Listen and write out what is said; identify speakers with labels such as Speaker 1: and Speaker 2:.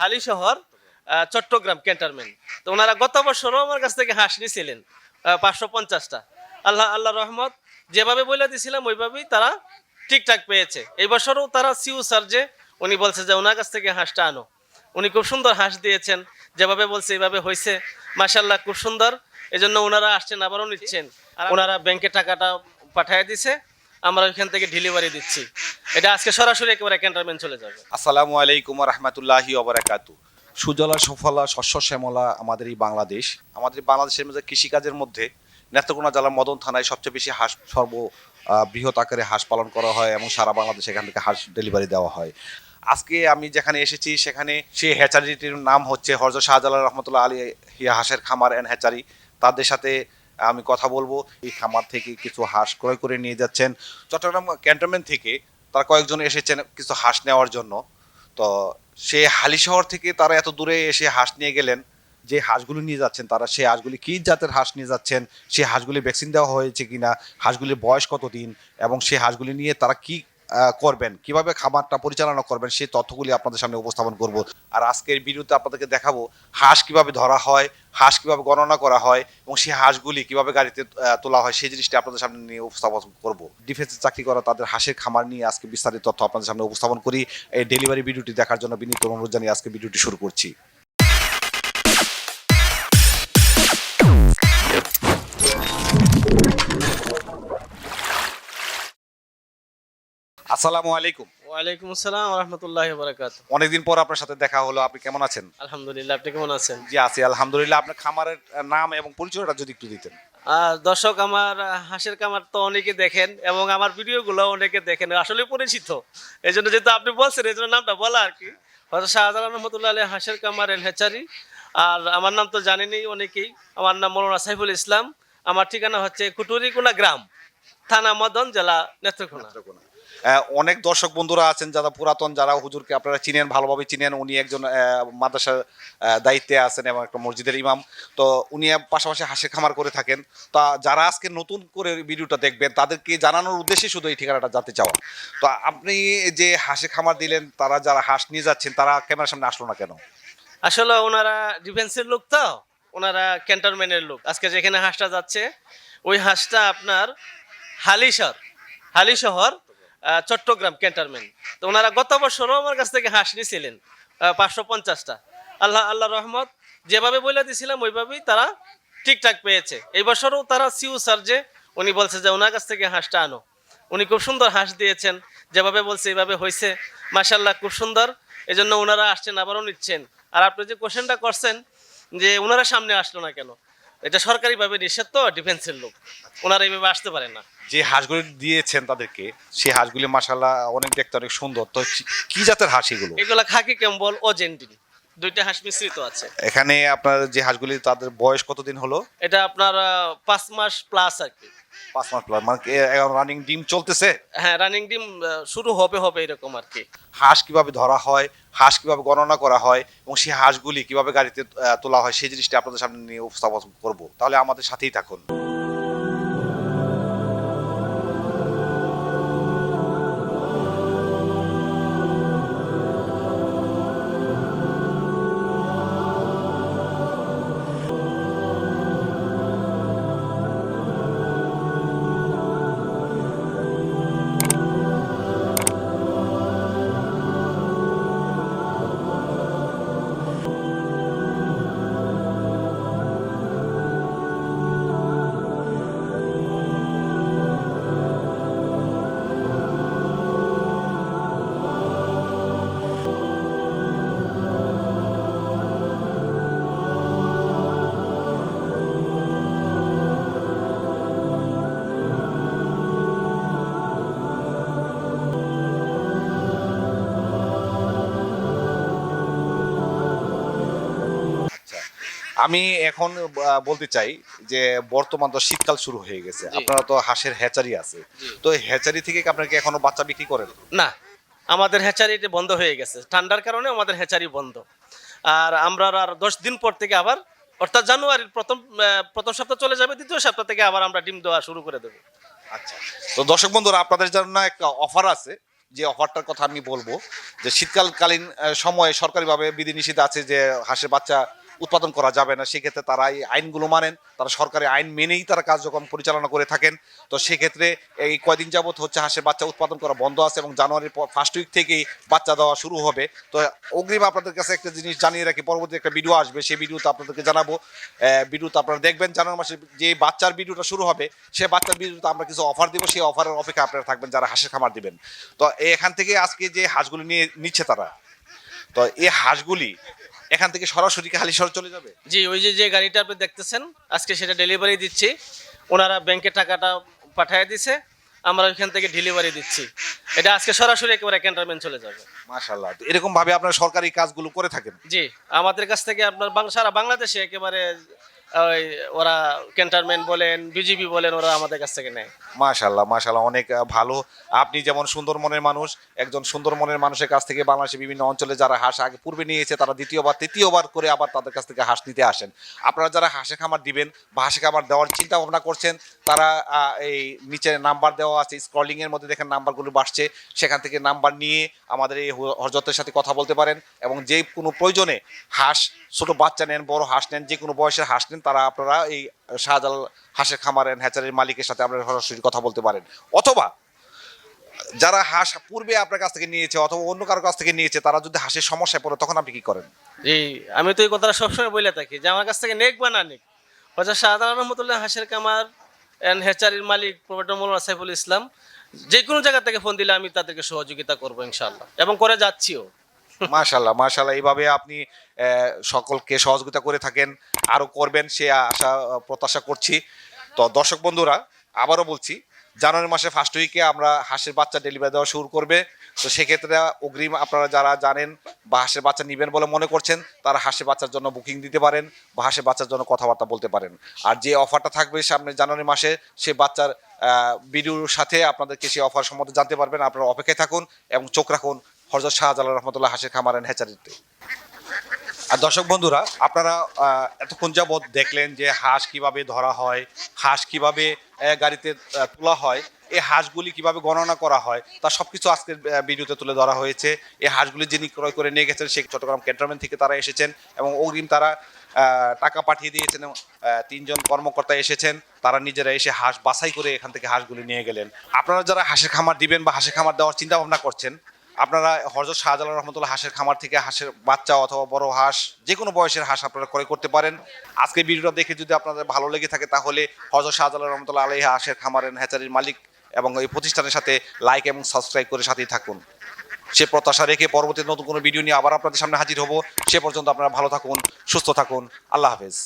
Speaker 1: হালি শহর চট্টগ্রাম ক্যান্টারমেন্ট তো ওনারা গত বছরও আমার কাছ থেকে হাঁস নিয়েছিলেন পাঁচশো পঞ্চাশটা। আল্লাহ আল্লাহ রহমত যেভাবে বলে দিয়েছিলাম ওইভাবেই তারা ঠিকঠাক পেয়েছে। এই বছরও তারা সিউ স্যার যে উনি বলছে যে ওনার কাছ থেকে হাঁসটা আনো। উনি খুব সুন্দর হাঁস দিয়েছেন যেভাবে বলছে এইভাবে হয়েছে। মাসাল্লাহ খুব সুন্দর। এই জন্য ওনারা আসছেন আবারও নিচ্ছেন। আর ওনারা ব্যাংকে টাকাটা পাঠিয়ে দিছে। আমরা ওইখান থেকে ডেলিভারি দিচ্ছি। এটা আজকে সরাসরি একেবারে ক্যান্টারমেন্ট চলে যাবে।
Speaker 2: আসসালামু আলাইকুম রহমতুল্লাহি ওবরাকাতু সুজলা, সফলা, শস্য, শ্যামলা আমাদের এই বাংলাদেশ। আমাদের বাংলাদেশের মধ্যে কৃষিকাজের মধ্যে নেত্রকোনা জেলার মদন থানায় সবচেয়ে বেশি হাঁস, সর্ব বৃহৎ আকারে হাঁস পালন করা হয় এবং সারা বাংলাদেশে এখান থেকে হাঁস ডেলিভারি দেওয়া হয়। আজকে আমি যেখানে এসেছি, সেখানে সেই হ্যাচারিটির নাম হচ্ছে হরজত শাহজালাল রহমতুল্লাহ আলী হিয়া হাঁসের খামার অ্যান্ড হ্যাচারি তাদের সাথে আমি কথা বলব। এই খামার থেকে কিছু হাঁস ক্রয় করে নিয়ে যাচ্ছেন। চট্টগ্রাম ক্যান্টনমেন্ট থেকে তারা কয়েকজন এসেছেন কিছু হাঁস নেওয়ার জন্য। তো সে হালি শহর থেকে তারা এত দূরে এসে হাঁস নিয়ে গেলেন। যে হাঁসগুলি নিয়ে যাচ্ছেন তারা সেই হাঁসগুলি কী জাতের হাঁস নিয়ে যাচ্ছেন? সেই হাঁসগুলি ভ্যাকসিন দেওয়া হয়েছে কিনা? হাঁসগুলির বয়স কত দিন এবং সেই হাঁসগুলি নিয়ে তারা কি করবেন। কীভাবে খামারটা পরিচালনা করবেন, সেই তথ্যগুলি আপনাদের সামনে উপস্থাপন করব। আর আজকের ভিডিওতে আপনাদেরকে দেখাবো হাঁস কীভাবে ধরা হয়, হাঁস কীভাবে গণনা করা হয় এবং সেই হাঁসগুলি কীভাবে গাড়িতে তোলা হয়, সেই জিনিসটা আপনাদের সামনে নিয়ে উপস্থাপন করব। ডিফেন্সে চাকরি করা, তাদের হাঁসের খামার নিয়ে আজকে বিস্তারিত তথ্য আপনাদের সামনে উপস্থাপন করি। এই ডেলিভারি ভিডিওটি দেখার জন্য বিনীত অনুরোধ জানিয়ে আজকে ভিডিওটি শুরু করছি। আসসালামু আলাইকুম।
Speaker 1: ওয়ালাইকুম আসসালাম রহমতুল্লাহ বারাকাত
Speaker 2: অনেকদিন পর আপনার সাথে দেখা হলো আপনি কেমন আছেন?
Speaker 1: আলহামদুলিল্লাহ আপনি কেমন আছেন?
Speaker 2: জি আছি আলহামদুলিল্লাহ। আপনার খামারের নাম এবং পরিচয়টা যদি একটু দিতেন।
Speaker 1: দর্শক আমার হাঁসের কামার তো অনেকে দেখেন এবং আমার ভিডিওগুলো অনেকে দেখেন আসলে পরিচিত। এই জন্য যেহেতু আপনি বলছেন এই জন্য নামটা বলা আর কি। হয়তো শাহজালাল রহমতুল্লাহ আলী হাঁসের কামার এল হেচারি আর আমার নাম তো জানেনই অনেকেই। আমার নাম মৌলানা সাইফুল ইসলাম। আমার ঠিকানা হচ্ছে কুটুরিকুনা গ্রাম থানা মদন জেলা নেত্রকোনা।
Speaker 2: অনেক দর্শক বন্ধুরা আছেন যারা পুরাতন, যারা হুজুরকে আপনারা চিনেন, ভালোভাবে চিনেন। উনি একজন মাদ্রাসার দায়িত্বে আছেন এবং একটা মসজিদের ইমাম। তো উনি পাশাপাশি হাঁসের খামার করে থাকেন। তা যারা আজকে নতুন করে ভিডিওটা দেখবেন, তাদেরকে জানানোর উদ্দেশ্যে শুধু এই ঠিকানাটা জানতে চাওয়া। তো আপনি যে হাঁসের খামার দিলেন, তারা যারা হাঁস নিয়ে যাচ্ছেন, তারা ক্যামেরার সামনে আসলো না কেন?
Speaker 1: আসলে ওনারা ডিফেন্সের লোক তো, ওনারা ক্যান্টনমেন্টের লোক। আজকে যেখানে হাঁসটা যাচ্ছে, ওই হাঁসটা আপনার হালিশহর হালি শহর চট্টগ্রাম ক্যান্টনমেন্ট। তো ওনারা গত বছরও আমার কাছ থেকে হাঁস নিয়েছিলেন পাঁচশো পঞ্চাশটা। আল্লাহ আল্লাহ রহমত, যেভাবে বলে দিয়েছিলাম ওইভাবেই তারা ঠিকঠাক পেয়েছে। এই বছরও তারা সিউ স্যার যে, উনি বলছে যে, ওনার কাছ থেকে হাঁসটা আনো। উনি খুব সুন্দর হাঁস দিয়েছেন, যেভাবে বলছে, এইভাবে হয়েছে। মাসাল্লাহ খুব সুন্দর। এই জন্য ওনারা আসছেন, আবারও নিচ্ছেন। আর আপনি যে কোশ্চেনটা করছেন, যে ওনারা সামনে আসলো না কেন? এটা সরকারিভাবে নিষেধ তো ডিফেন্সের লোক। ওনারা এইভাবে আসতে পারেন না।
Speaker 2: যে হাঁসগুলি দিয়েছেন তাদেরকে সেই হাঁসগুলি মাসাল্লাহ অনেক দেখতে অনেক সুন্দর। তো কি- জাতের হাঁস এগুলো?
Speaker 1: এগুলো খাকি কেম্বল ও জেন্টিন দুইটা হাঁস মিশ্রিত আছে।
Speaker 2: এখানে আপনার যে হাঁসগুলি তাদের বয়স কতদিন হলো?
Speaker 1: এটা আপনার পাঁচ মাস প্লাস আর কি।
Speaker 2: পাঁচ মাস প্লাস মানে রানিং ডিম চলতেছে?
Speaker 1: হ্যাঁ রানিং ডিম শুরু হবে হবে এরকম আর কি।
Speaker 2: হাঁস কীভাবে ধরা হয় হাঁস কীভাবে গণনা করা হয় এবং সেই হাঁসগুলি কীভাবে গাড়িতে তোলা হয় সেই জিনিসটা আপনাদের সামনে নিয়ে উপস্থাপন করব। তাহলে আমাদের সাথেই থাকুন। আমি এখন বলতে চাই যে বর্তমান তো শীতকাল শুরু হয়ে গেছে। আপনারা তো হাঁসের হ্যাচারি আছে। তো হ্যাচারি থেকে কি আপনারা কি এখনও বাচ্চা বিক্রি করেন?
Speaker 1: না আমাদের হ্যাচারি বন্ধ হয়ে গেছে। ঠান্ডার কারণে আমাদের হ্যাচারি বন্ধ। আর আমরা আর দশ দিন পর থেকে আবার অর্থাৎ জানুয়ারির প্রথম প্রথম সপ্তাহ চলে যাবে দ্বিতীয় সপ্তাহ থেকে আবার আমরা ডিম দেওয়া শুরু করে দেবো।
Speaker 2: আচ্ছা। তো দর্শক বন্ধুরা আপনাদের জন্য একটা অফার আছে। যে অফারটার কথা আমি বলব যে শীতকালকালীন সময়ে সরকারিভাবে বিধিনিষেধ আছে যে হাঁসের বাচ্চা উৎপাদন করা যাবে না। সেক্ষেত্রে তারা এই আইনগুলো মানেন, তারা সরকারি আইন মেনেই তারা কার্যক্রম পরিচালনা করে থাকেন। তো সেক্ষেত্রে এই কয়দিন যাবত হচ্ছে হাঁসের বাচ্চা উৎপাদন করা বন্ধ আছে এবং জানুয়ারির ফার্স্ট উইক থেকেই বাচ্চা দেওয়া শুরু হবে। তো অগ্রিম আপনাদের কাছে একটা জিনিস জানিয়ে রাখি, পরবর্তী একটা ভিডিও আসবে, সেই ভিডিওতে আপনাদেরকে জানাব। ভিডিওতে আপনারা দেখবেন জানুয়ারি মাসে যে বাচ্চার ভিডিওটা শুরু হবে, সে বাচ্চার ভিডিওতে আমরা কিছু অফার দিব, সেই অফারের অপেক্ষা আপনারা থাকবেন যারা হাঁসের খামার দিবেন। তো এখান থেকে আজকে যে হাঁসগুলি নিয়ে নিচ্ছে তারা, তো এই হাঁসগুলি এখান থেকে সরাসরি কি হালিশহর চলে যাবে?
Speaker 1: জি ওই যে যে গাড়িটা আপনি দেখতেছেন আজকে সেটা ডেলিভারি দিচ্ছি। ওনারা ব্যাংকে টাকাটা পাঠিয়ে দিছে আমরা ওইখান থেকে ডেলিভারি দিচ্ছি। এটা আজকে সরাসরি একেবারে ক্যান্টারমেন্ট চলে যাবে।
Speaker 2: মাশাআল্লাহ। তো এরকম ভাবে আপনারা সরকারি কাজগুলো করে থাকেন?
Speaker 1: জি আমাদের কাছ থেকে আপনার বাং- সারা বাংলাদেশে একেবারে ওই ওরা ক্যান্টারমেন্ট বলেন বিজিবি বলেন, ওরা আমাদের কাছ থেকে নেয়।
Speaker 2: মাশাল্লাহ মাশাল্লাহ অনেক ভালো। আপনি যেমন সুন্দর মনের মানুষ, একজন সুন্দর মনের মানুষের কাছ থেকে বাংলাদেশের বিভিন্ন অঞ্চলে যারা হাঁস আগে পূর্বে নিয়েছে, তারা দ্বিতীয়বার, তৃতীয়বার করে আবার তাদের কাছ থেকে হাঁস নিতে আসেন। আপনারা যারা হাঁসের খামার দিবেন বা হাঁসের খামার দেওয়ার চিন্তা ভাবনা করছেন, তারা এই নিচে নাম্বার দেওয়া আছে স্ক্রলিং এর মধ্যে দেখেন নাম্বারগুলো বাড়ছে। সেখান থেকে নাম্বার নিয়ে আমাদের এই হরজতের সাথে কথা বলতে পারেন এবং যে কোনো প্রয়োজনে হাঁস, ছোট বাচ্চা নেন, বড় হাঁস নেন, যে কোনো বয়সের হাঁস নেন তারা আপনারা এই শাহজালাল হাঁসের খামারের হ্যাচারির মালিকের সাথে আপনারা সরাসরি কথা বলতে পারেন। অথবা যারা হাঁস পূর্বে আপনার কাছ থেকে নিয়েছে অথবা অন্য কারও কাছ থেকে নিয়েছে, তারা যদি হাঁসের সমস্যায় পড়ে, তখন আপনি কি করেন?
Speaker 1: জি, আমি তো এই কথাটা সবসময় বলে থাকি যে আমার কাছ থেকে নেক বা না নেক। হচ্ছে সাধারণ রহমতুল্লাহ হাসের খামার অ্যান্ড হ্যাচারির মালিক প্রফেটর মৌলানা সাইফুল ইসলাম, যে কোনো জায়গা থেকে ফোন দিলে আমি তাদেরকে সহযোগিতা করব ইনশাল্লাহ এবং করে যাচ্ছিও।
Speaker 2: মাশাল্লাহ মাশাল্লাহ এইভাবে আপনি সকলকে সহযোগিতা করে থাকেন, আরও করবেন, সে আশা, প্রত্যাশা করছি। তো দর্শক বন্ধুরা, আবারও বলছি, জানুয়ারি মাসে ফার্স্ট উইকে আমরা হাঁসের বাচ্চা ডেলিভারি দেওয়া শুরু করবে। তো সেক্ষেত্রে অগ্রিম আপনারা যারা জানেন বা হাঁসের বাচ্চা নেবেন বলে মনে করছেন, তারা হাঁসের বাচ্চার জন্য বুকিং দিতে পারেন বা হাঁসের বাচ্চার জন্য কথাবার্তা বলতে পারেন। আর যে অফারটা থাকবে সামনে জানুয়ারি মাসে, সে বাচ্চার ভিডিওর সাথে আপনাদেরকে সেই অফার সম্বন্ধে জানতে পারবেন। আপনারা অপেক্ষায় থাকুন এবং চোখ রাখুন। হরজত শাহজালাল রহমতুল্লাহ হাসির খামার অ্যান্ড হ্যাচারিতে আর দর্শক বন্ধুরা আপনারা এতক্ষণ যাবৎ দেখলেন যে হাঁস কীভাবে ধরা হয় হাঁস কীভাবে গাড়িতে তোলা হয় এই হাঁসগুলি কীভাবে গণনা করা হয় তা সবকিছু আজকের আহ, ভিডিওতে তুলে ধরা হয়েছে। এই হাঁসগুলি যিনি ক্রয় করে নিয়ে গেছেন সেই চট্টগ্রাম ক্যান্টনমেন্ট থেকে তারা এসেছেন এবং অগ্রিম তারা টাকা পাঠিয়ে দিয়েছেন তিনজন কর্মকর্তা এসেছেন তারা নিজেরা এসে হাঁস বাছাই করে এখান থেকে হাঁসগুলি নিয়ে গেলেন। আপনারা যারা হাঁসের খামার দিবেন বা হাঁসের খামার দেওয়ার চিন্তা ভাবনা করছেন আপনারা হজরত শাহজালাল রহমতুল্লাহ হাঁসের খামার থেকে হাঁসের বাচ্চা অথবা বড় হাঁস যে কোনো বয়সের হাঁস আপনারা ক্রয় করতে পারেন। আজকে ভিডিওটা দেখে যদি আপনাদের ভালো লেগে থাকে তাহলে হজরত শাহজালাল রহমতুল্লাহ আলহী হাঁসের খামারের হ্যাচারির মালিক এবং এই প্রতিষ্ঠানের সাথে লাইক এবং সাবস্ক্রাইব করে সাথেই থাকুন। সে প্রত্যাশা রেখে পরবর্তী নতুন কোনো ভিডিও নিয়ে আবার আপনাদের সামনে হাজির হব। সে পর্যন্ত আপনারা ভালো থাকুন, সুস্থ থাকুন। আল্লাহ হাফেজ।